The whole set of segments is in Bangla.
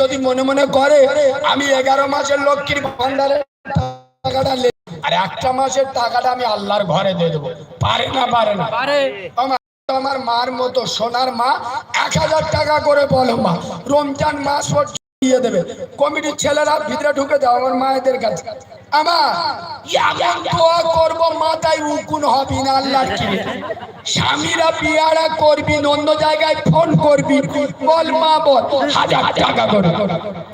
যদি মনে মনে করে আমি এগারো মাসের লক্ষ্মীর ভান্ডারে টাকাটা আর একটা মাসের টাকাটা আমি আল্লাহর ঘরে দিয়ে দেবো। পারে না পারে না? আমার আমার মার মতো সোনার মা এক হাজার টাকা করে বলো মা। রমজান মাস দিয়ে দেবে। কমিটির ছেলেরা ভিতরে ঢুকে যাও, আমার মায়েদের কাছে। আমার এমন দোয়া করব মাথায় উকুন হবি না, আল্লাহর কি স্বামীরা বিয়ারা করবি, অন্য জায়গায় ফোন করবি, বল মা, বল। হাজার টাকা করে।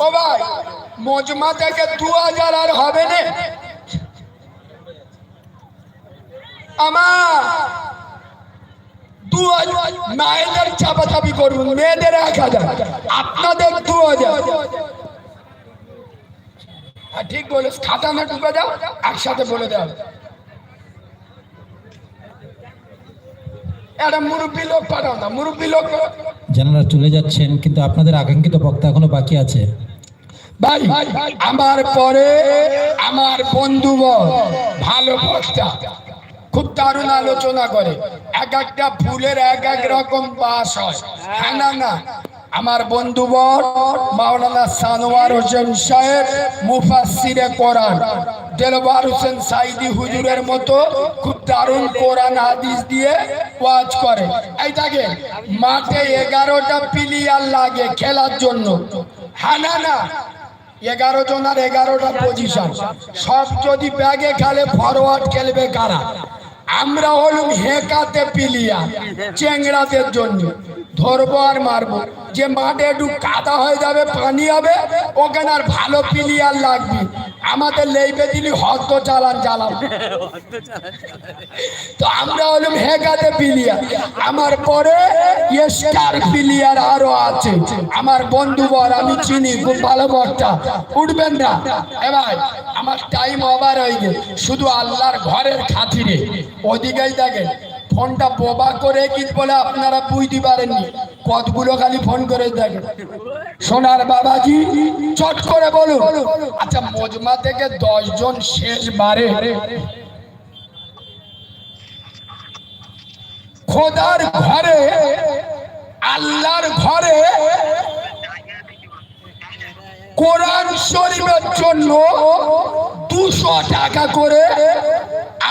ও ভাই, মজমা থেকে দু হাজার আর হবে না? আমার দু হাজার মায়েদের চাপাচাপি করুন মেয়েদের এক হাজার আপনাদের দু হাজার হ্যাঁ, ঠিক ঢুকে দাও একসাথে বলে দাও। যারা চলে যাচ্ছেন কিন্তু আপনাদের আকাঙ্ক্ষিত বক্তা এখনও বাকি আছে। ভাই আমার পরে আমার বন্ধু ভালো বক্তা। খুব দারুণ আলোচনা করে। এক একটা ফুলের এক এক রকম বাস হয়। হ্যাঁ না না? আমার বন্ধু বর মাওলানা সানোয়ার হোসেন সাহেব, মুফাসসিরে কোরআন। দেলবার হোসেন সাইদি হুজুরের মতো খুব দারুণ কোরআন হাদিস দিয়ে ওয়াজ করে। এই দেখে মাঠে এগারোটা প্লেয়ার লাগে খেলার জন্য। হ্যাঁ না এগারো জন আর এগারোটা পজিশন সব যদি ব্যাগে খেলে ফরওয়ার্ড খেলবে কারা? আমরা হলুম হেকাতে পিলিয়া চেংড়াদের জন্য। ধরবো আর মারবো। যে মাঠে একটু কাদা হয়ে যাবে, পানি হবে, ওখানে আর ভালো পিলিয়ার লাগবে। আমাদের লেইবে দিলি হস্ত চালান চালান। তো আমরা হলাম হেগাতে প্লেয়ার আমার পরে স্টার প্লেয়ার আরও আছে। আমার বন্ধু বল আমি চিনি, খুব ভালো বরটা। উঠবেন না। এবার আমার টাইম ওভার হয়ে গেছে শুধু আল্লাহর ঘরের খাতিরে। ওদিকেই দেখেন, ফোনটা বোবা করে কি বলে আপনারা বুঝতে পারেননি। কতগুলো খালি ফোন করে দেখেন। সোনার বাবাজি, চট করে বলুন। আচ্ছা মজমা থেকে দশ জন শেষবারে খোদার ঘরে, আল্লাহর ঘরে কোরআন শরীফের জন্য দুশো টাকা করে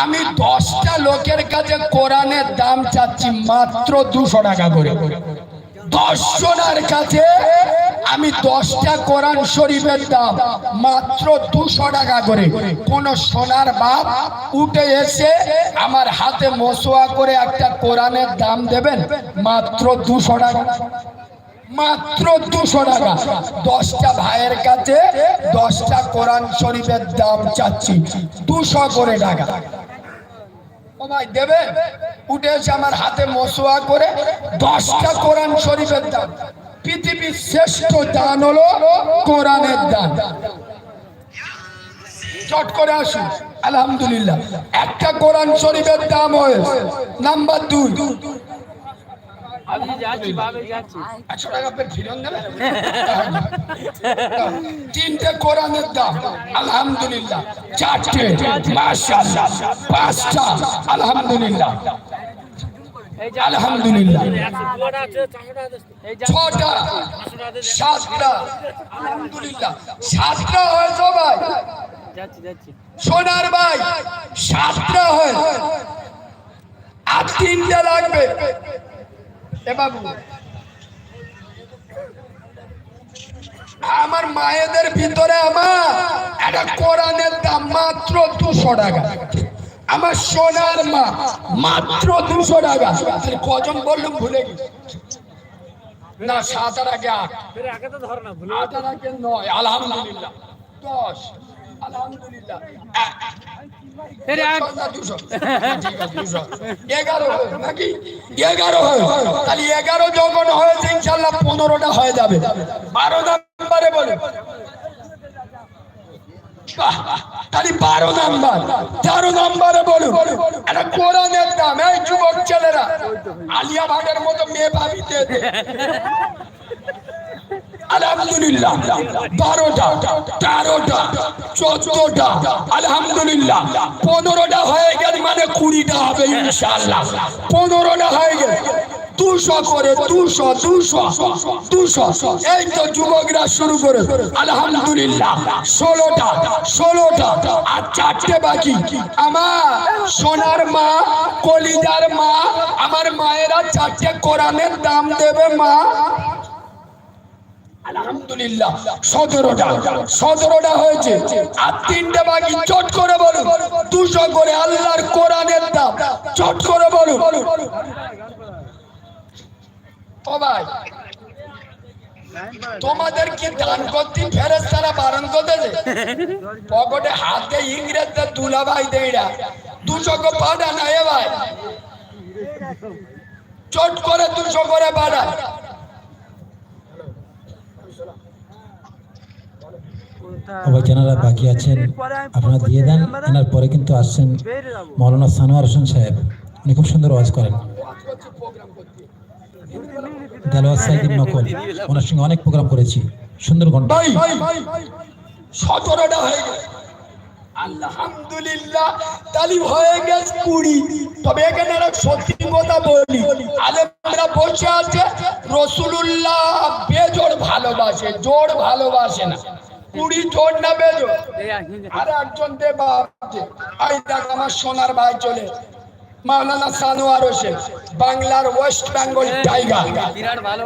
আমি দশটা লোকের কাছে কোরআনের দাম চাচ্ছি মাত্র দুশো টাকা করে। দশ জনের কাছে আমি দশটা কোরআন শরীফের দাম মাত্র দুশো টাকা করে। কোন সোনার বাপ উঠে এসে আমার হাতে মশোয়া করে একটা কোরআনের দাম দেবেন মাত্র দুশো টাকা। মাত্র দুশো টাকা। দশটা ভাইয়ের কাছে দশটা কোরআন শরীফের দাম চাচ্ছি, দুশো করে টাকা। উঠে এসে আমার হাতে করে দশটা দাম। পৃথিবীর হলো কোরআনের চট করে আলহামদুলিল্লাহ। একটা কোরআন শরীফের দাম হয়েছে। নাম্বার দুই আমি যাচ্ছি বাবে যাচ্ছি। একশো টাকা পেয়ে ফিরন দেবে? তিনটে কোরআনের দাম আলহামদুলিল্লাহ। চারটে মাশাআল্লাহ। পাঁচটা আলহামদুলিল্লাহ। আলহামদুলিল্লাহ। ছটা সাতটা আলহামদুলিল্লাহ। সাতটা যাচ্ছি। সোনার ভাই সাতটা হয়। আর তিনটে লাগবে। এ বাবু। আমার মায়েদের ভিতরে আমার একটা কোরআনের দাম মাত্র দুশো টাকা। আমার সোনার মা মাত্র দুশো টাকা। কজন বললাম ভুলে গেছি। না সাত আর আগে আট। আগে তো ধর না আট আর আগে নয় আলহামদুলিল্লাহ। দশ। আলহামদুলিল্লাহ। এগারো যখন হয়েছে ইনশাল্লাহ পনেরোটা হয়ে যাবে। বারো নাম্বারে বলে। তাহলে বারো নাম্বার তেরো নাম্বারে বলুন। একটা কোরআনের দাম এই যুবক ছেলেরা। আলিয়া ভাটের মতো মেয়ে ভাবি দে দে। আলহামদুলিল্লাহ। বারোটা, তেরোটা, চোদ্দটা, আলহামদুলিল্লাহ। পনেরোটা হয়ে গেল মানে কুড়িটা হবে ইনশাল্লাহ পনেরোটা হয়ে গেল, দুশো করে, দুশো দুশো দুশো। এই তো যুবকরা শুরু করে, আলহামদুলিল্লাহ। ষোলোটা ষোলোটা, আর চারটে বাকি। আমার সোনার মা কলিজার মা, আমার মায়েরা চারটে কোরআনের দাম দেবে মা। আলহামদুলিল্লাহ, সতেরোটা সতেরোটা হয়েছে। আর বাকি চট করে বলুন, দুশো করে আল্লাহর কোরআনের দাম। চট করে বলুন। ও ভাই তোমাদের কি দান করতে ফেরেস তারা বারণ করতেছে? পকেটে হাতে ইংরেজদের দুলা ভাই দেইরা। দুশো কো পাঠা না এ ভাই। চট করে দুশো করে পাঠা আবার যারা বাকি আছেন আপনারা দিয়ে দেন এনার পরে কিন্তু আসছেন মৌলানা সানোয়ার হোসেন সাহেব। উনি খুব সুন্দর ওয়াজ করেন। দেলোয়ার সাইদিন নকল ওনার সঙ্গে অনেক প্রোগ্রাম করেছি। সুন্দর ঘণ্টা। সতেরোটা হয়ে গেছে। আলহামদুলিল্লাহ তালিম হয়ে গেছে কুড়ি। তবে এখানে সত্যি কথা বলি। আলেমরা বসে আছে রসুলুল্লাহ বেজোর ভালোবাসে জোর ভালোবাসে না। কুড়ি না বেজোর আর একজন দে বাপকে আই দেখ আমার সোনার ভাই চলে। মাওলানা সানোয়ার হোসেন বাংলার ওয়েস্ট বেঙ্গল টাইগার। বিরাট ভালো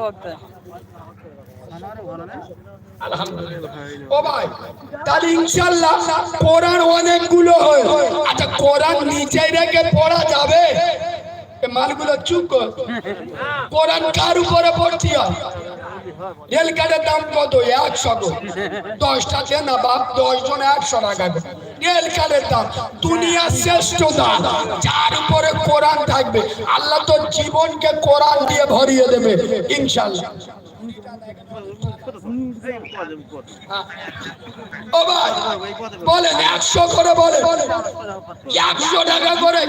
ও ভাই তাহলে ইনশাল্লাহ কোরআন অনেকগুলো হয়। আচ্ছা কোরআন নিচে রেখে পড়া যাবে? মালগুলো চুপ কর। কোরআন কার উপরে পড়ছি হয়? দাম কত? একশো দশটা না বাপ একশো টাকা দাম যার উপরে কোরআন থাকবে, আল্লাহ তো জীবনকে কোরআন দিয়ে ভরিয়ে দেবে ইনশাল্লাহ বলেন, একশো করে বলেন। একশো টাকা করে